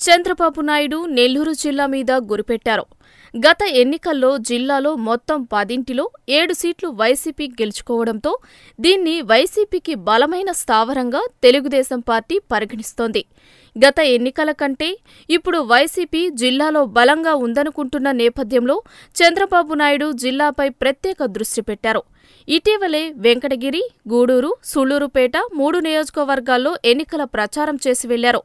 చంద్రబాబు నాయుడు నెల్లూరు జిల్లా మీద గురిపెట్టారు. గత ఎన్నికల్లో జిల్లాలో మొత్తం పదింటిలో ఏడు సీట్లు వైసీపీ గెలుచుకోవడంతో దీన్ని వైసీపీకి బలమైన స్థావరంగా తెలుగుదేశం పార్టీ పరిగణిస్తోంది. గత ఎన్నికల కంటే ఇప్పుడు వైసీపీ జిల్లాలో బలంగా ఉందనుకుంటున్న నేపథ్యంలో చంద్రబాబు నాయుడు జిల్లాపై ప్రత్యేక దృష్టి పెట్టారు. ఇటీవలే వెంకటగిరి గూడూరు సుళ్ళూరుపేట మూడు నియోజకవర్గాల్లో ఎన్నికల ప్రచారం చేసి వెళ్ళారు.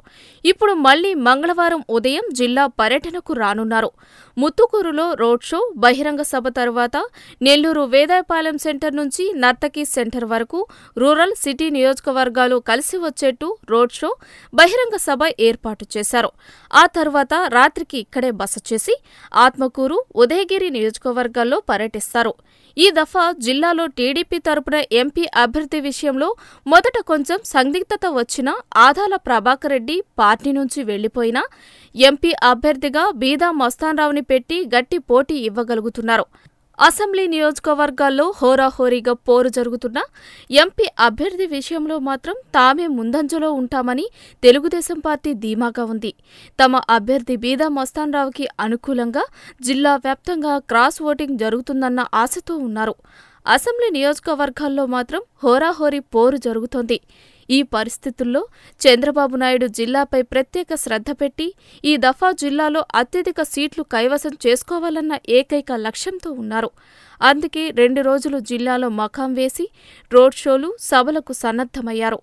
ఇప్పుడు మళ్ళీ మంగళవారం ఉదయం జిల్లా పర్యటనకు రానున్నారు. ముత్తుకూరులో రోడ్ షో బహిరంగ సభ తర్వాత నెల్లూరు వేదాయపాలెం సెంటర్ నుంచి నర్తకి సెంటర్ వరకు రూరల్ సిటీ నియోజకవర్గాలు కలిసి వచ్చేట్టు రోడ్ షో బహిరంగ సభ ఏర్పాటు చేశారు. ఆ తర్వాత రాత్రికి ఇక్కడే బస చేసి ఆత్మకూరు ఉదయగిరి నియోజకవర్గాల్లో పర్యటిస్తారు. ఈ దఫా జిల్లాలో టీడీపీ తరపున ఎంపీ అభ్యర్థి విషయంలో మొదట కొంచెం సందిగ్ధత వచ్చినా ఆదాల ప్రభాకర్ రెడ్డి పార్టీ నుంచి వెళ్ళిపోయినా ఎంపీ అభ్యర్థిగా బీదా మస్తాన్రావుని పెట్టి గట్టి పోటీ ఇవ్వగలుగుతున్నారు. అసెంబ్లీ నియోజకవర్గాల్లో హోరాహోరీగా పోరు జరుగుతున్న ఎంపీ అభ్యర్థి విషయంలో మాత్రం తామే ముందంజలో ఉంటామని తెలుగుదేశం పార్టీ ధీమాగా ఉంది. తమ అభ్యర్థి బీదా మస్తాన్రావుకి అనుకూలంగా జిల్లా వ్యాప్తంగా క్రాస్ ఓటింగ్ జరుగుతుందన్న ఆశతో ఉన్నారు. అసెంబ్లీ నియోజకవర్గాల్లో మాత్రం హోరాహోరీ పోరు జరుగుతోంది. ఈ పరిస్థితుల్లో చంద్రబాబు నాయుడు జిల్లాపై ప్రత్యేక శ్రద్ధ పెట్టి ఈ దఫా జిల్లాలో అత్యధిక సీట్లు కైవసం చేసుకోవాలన్న ఏకైక లక్ష్యంతో ఉన్నారు. అందుకే రెండు రోజులు జిల్లాలో మకాం వేసి రోడ్ షోలు సభలకు సన్నద్ధమయ్యారు.